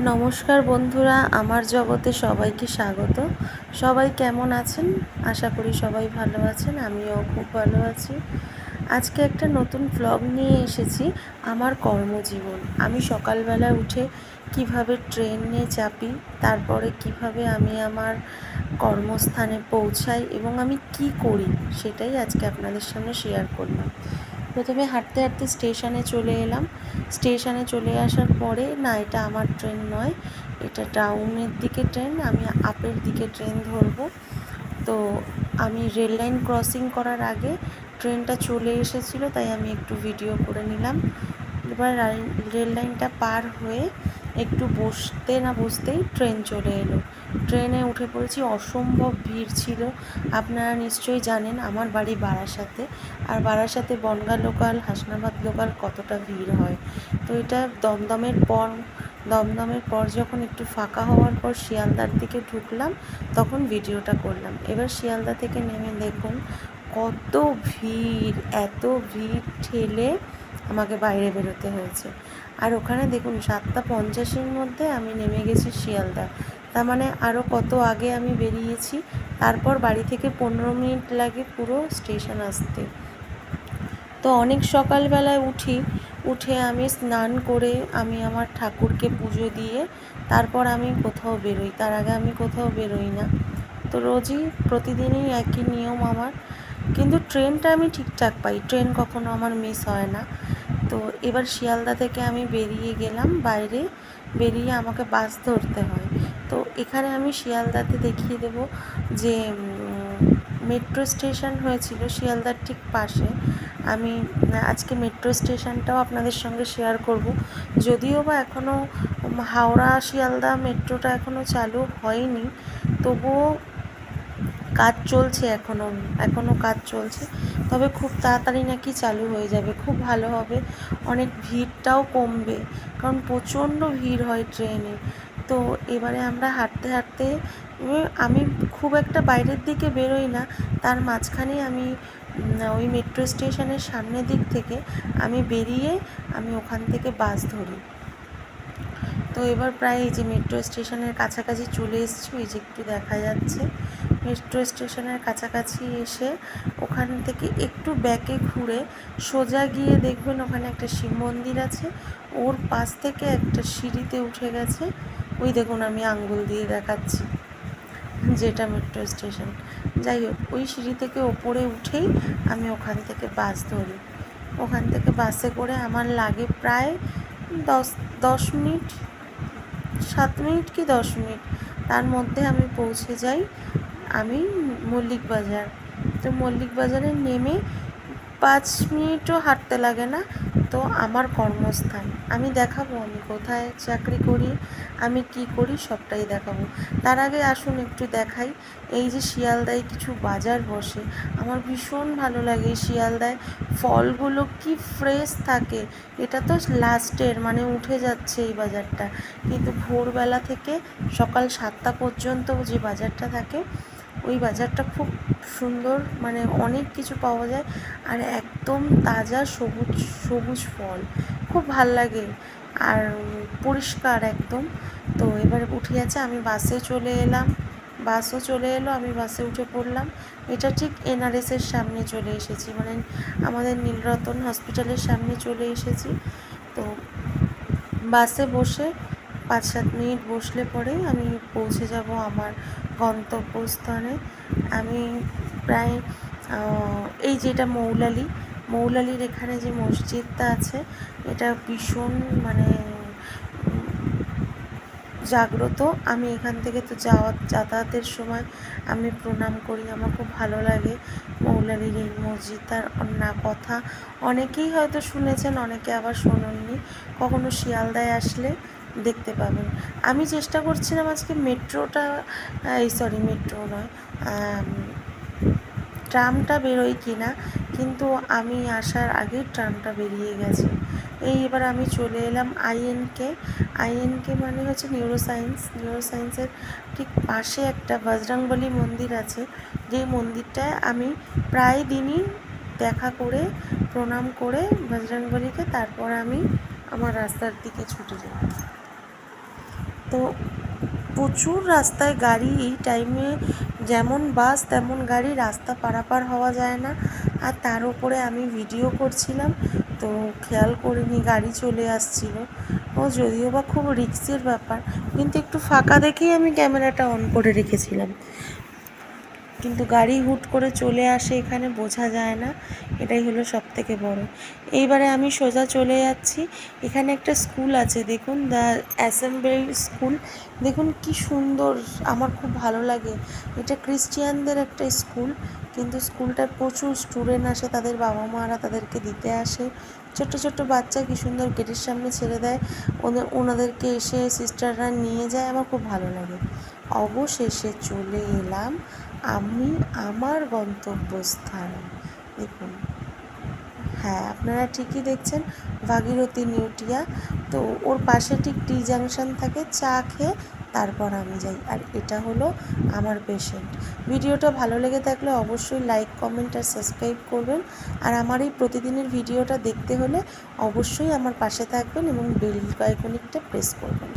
নমস্কার বন্ধুরা, আমার জগতে সবাইকে স্বাগত। সবাই কেমন আছেন? আশা করি সবাই ভালো আছেন, আমিও খুব ভালো আছি। আজকে একটা নতুন ভ্লগ নিয়ে এসেছি, আমার কর্মজীবন। আমি সকালবেলা উঠে কীভাবে ট্রেনে চাপি, তারপরে কীভাবে আমি আমার কর্মস্থানে পৌঁছাই এবং আমি কি করি, সেটাই আজকে আপনাদের সামনে শেয়ার করলাম। প্রথমে হাঁটতে হাঁটতে স্টেশনে চলে এলাম। স্টেশনে চলে আসার পরে, না, এটা আমার ট্রেন নয়, এটা টাউনের দিকে ট্রেন, আমি আপের দিকে ট্রেন ধরবো। তো আমি রেল লাইন ক্রসিং করার আগে ট্রেনটা চলে এসেছিল, তাই আমি একটু ভিডিও করে নিলাম। এবার রেল লাইনটা পার হয়ে একটু বসতে না বসতেই ট্রেন চলে এলো। ট্রেনে উঠে পড়েছি, অসম্ভব ভিড় ছিল। আপনারা নিশ্চয়ই জানেন আমার বাড়ি বারাসাতে। আর বারাসাতে বনগা লোকাল, হাসনাবাদ লোকাল কতটা ভিড় হয়। তো এটা দমদমের পর দমদমের পর যখন একটু ফাঁকা হওয়ার পর শিয়ালদার দিকে ঢুকলাম, তখন ভিডিওটা করলাম। এবার শিয়ালদা থেকে নেমে দেখুন, কত ভিড়, এত ভিড় ঠেলে আমাকে বাইরে বেরোতে হয়েছে। আর ওখানে দেখুন, সাতটা পঞ্চাশের মধ্যে আমি নেমে গেছি শিয়ালদা। তার মানে আরও কত আগে আমি বেরিয়েছি, তারপর বাড়ি থেকে পনেরো মিনিট লাগে পুরো স্টেশন আসতে। তো অনেক সকালবেলায় উঠি, উঠে আমি স্নান করে আমি আমার ঠাকুরকে পুজো দিয়ে তারপর আমি কোথাও বেরোই। তার আগে আমি কোথাও বেরোই না। তো রোজই প্রতিদিনই একই নিয়ম আমার। কিন্তু ট্রেনটা আমি ঠিকঠাক পাই। ট্রেন কখনো আমার মিস হয় না। তো এবার শিয়ালদা থেকে আমি বেরিয়ে গেলাম, বাইরে বেরিয়ে আমাকে বাস ধরতে হয়। তো এখানে আমি শিয়ালদাতে দেখিয়ে দেব যে মেট্রো স্টেশন হয়েছিল শিয়ালদার ঠিক পাশে। আমি আজকে মেট্রো স্টেশনটাও আপনাদের সঙ্গে শেয়ার করব। যদিও বা এখনও হাওড়া শিয়ালদা মেট্রোটা এখনও চালু হয়নি, তবুও কাজ চলছে এখনও এখনও কাজ চলছে। তবে খুব তাড়াতাড়ি নাকি চালু হয়ে যাবে, খুব ভালো হবে। অনেক ভিড়টাও কমবে, কারণ প্রচণ্ড ভিড় হয় ট্রেনে। তো এবারে আমরা হাঁটতে হাঁটতে আমি খুব একটা বাইরের দিকে বেরোই না, তার মাঝখানেই আমি ওই মেট্রো স্টেশনের সামনের দিক থেকে আমি বেরিয়ে আমি ওখান থেকে বাস ধরি। তো এবার প্রায় এই যে মেট্রো স্টেশনের কাছাকাছি চলে এসেছি, ওই যে একটু দেখা যাচ্ছে। মেট্রো স্টেশনের কাছাকাছি এসে ওখান থেকে একটু ব্যাকে ঘুরে সোজা গিয়ে দেখবেন ওখানে একটা শিব মন্দির আছে। ওর পাশ থেকে একটা সিঁড়িতে উঠে গেছে। ওই দেখুন আমি আঙ্গুল দিয়ে দেখাচ্ছি যেটা মেট্রো স্টেশন যাই হোক, ওই সিঁড়ি থেকে ওপরে উঠেই আমি ওখান থেকে বাস ধরি। ওখান থেকে বাসে করে আমার লাগে প্রায় দশ দশ মিনিট, সাত মিনিট কি দশ মিনিট। তার মধ্যে আমি পৌঁছে যাই। আমি মল্লিক বাজার তো মল্লিক বাজারে নেমে পাঁচ মিনিটও হাঁটতে লাগে না, তো আমার কর্মস্থান। আমি দেখাবো আমি কোথায় চাকরি করি, আমি কি করি সবটাই দেখাবো। তার আগে আসুন একটু দেখাই, এই যে শিয়ালদায় কিছু বাজার বসে, আমার ভীষণ ভালো লাগে শিয়ালদায়। ফলগুলো কি ফ্রেশ থাকে, এটা তো লাস্টের মানে উঠে যাচ্ছে এই বাজারটা। কিন্তু ভোরবেলা থেকে সকাল সাতটা পর্যন্ত যে বাজারটা থাকে ওই বাজারটা খুব সুন্দর মানে অনেক কিছু পাওয়া যায় আর একদম তাজা সবুজ সবুজ ফল। খুব ভালো লাগে আর পরিষ্কার একদম। তো এবারে উঠে যাচ্ছে আমি বাসে চলে এলাম। বাসও চলে এলো, আমি বাসে উঠে পড়লাম। এটা ঠিক এনআরএসের সামনে চলে এসেছি মানে আমাদের নীলরতন হসপিটালের সামনে চলে এসেছি। তো বাসে বসে পাঁচ সাত মিনিট বসলে পরেই আমি পৌঁছে যাব আমার গন্তব্যস্থানে আমি প্রায় এই যেটা মৌলালি, মৌলালির এখানে যে মসজিদটা আছে, এটা ভীষণ মানে জাগ্রত। আমি এখান থেকে তো যাওয়া, যাতায়াতের সময় আমি প্রণাম করি, আমার খুব ভালো লাগে মৌলালির এই মসজিদটার না, কথা অনেকেই হয়তো শুনেছেন, অনেকে আবার শোনেননি। কখনো শিয়ালদায় আসলে দেখতে পাবেন। আমি চেষ্টা করছিলাম আজকে মেট্রোটা, এই সরি মেট্রো নয় ট্রামটা বেরোয় কি না কিন্তু আমি আসার আগেই ট্রামটা বেরিয়ে গেছে। এই এবার আমি চলে এলাম আইএনকে আইএনকে মানে হচ্ছে নিউরোসায়েন্স নিউরোসায়েন্সের ঠিক পাশে একটা বজরংবলী মন্দির আছে। যেই মন্দিরটায় আমি প্রায় দিনই দেখা করে, প্রণাম করে বজরংবলীকে, তারপর আমি আমার রাস্তার দিকে ছুটে যাই। তো প্রচুর রাস্তায় গাড়ি এই টাইমে যেমন বাস তেমন গাড়ি রাস্তা পারাপার হওয়া যায় না। আর তার উপরে আমি ভিডিও করছিলাম, তো খেয়াল করিনি গাড়ি চলে আসছিল। ও যদিও বা খুব রিক্সের ব্যাপার, কিন্তু একটু ফাঁকা দেখেই আমি ক্যামেরাটা অন করে রেখেছিলাম। কিন্তু গাড়ি হুট করে চলে আসে, এখানে বোঝা যায় না। এটাই হলো সব থেকে বড়। এইবারে আমি সোজা চলে যাচ্ছি। এখানে একটা স্কুল আছে, দেখুন দ্য অ্যাসেম্বলি স্কুল। দেখুন কি সুন্দর, আমার খুব ভালো লাগে। এটা ক্রিশ্চিয়ানদের একটা স্কুল, কিন্তু স্কুলটায় প্রচুর স্টুডেন্ট আসে, তাদের বাবা মারা তাদেরকে দিতে আসে। ছোট্ট ছোট্ট বাচ্চা কি সুন্দর গেটের সামনে ছেড়ে দেয়। ওদের ওনাদেরকে এসে সিস্টাররা নিয়ে যায়, আমার খুব ভালো লাগে। অবশেষে চলে এলাম। আমি আমার গন্তব্যস্থান। দেখুন। হ্যাঁ আপনারা ঠিকই দেখছেন, ভাগীরথী নিউটিয়া। তো ওর পাশে ঠিক টি জাংশন থাকে, চা খেয়ে তারপর আমি যাই। আর এটা হলো আমার পেশেন্ট ভিডিওটা ভালো লেগে থাকলে অবশ্যই লাইক কমেন্ট আর সাবস্ক্রাইব করবেন। আর আমার এই প্রতিদিনের ভিডিওটা দেখতে হলে অবশ্যই আমার পাশে থাকবেন এবং বেল আইকনিকটা প্রেস করবেন।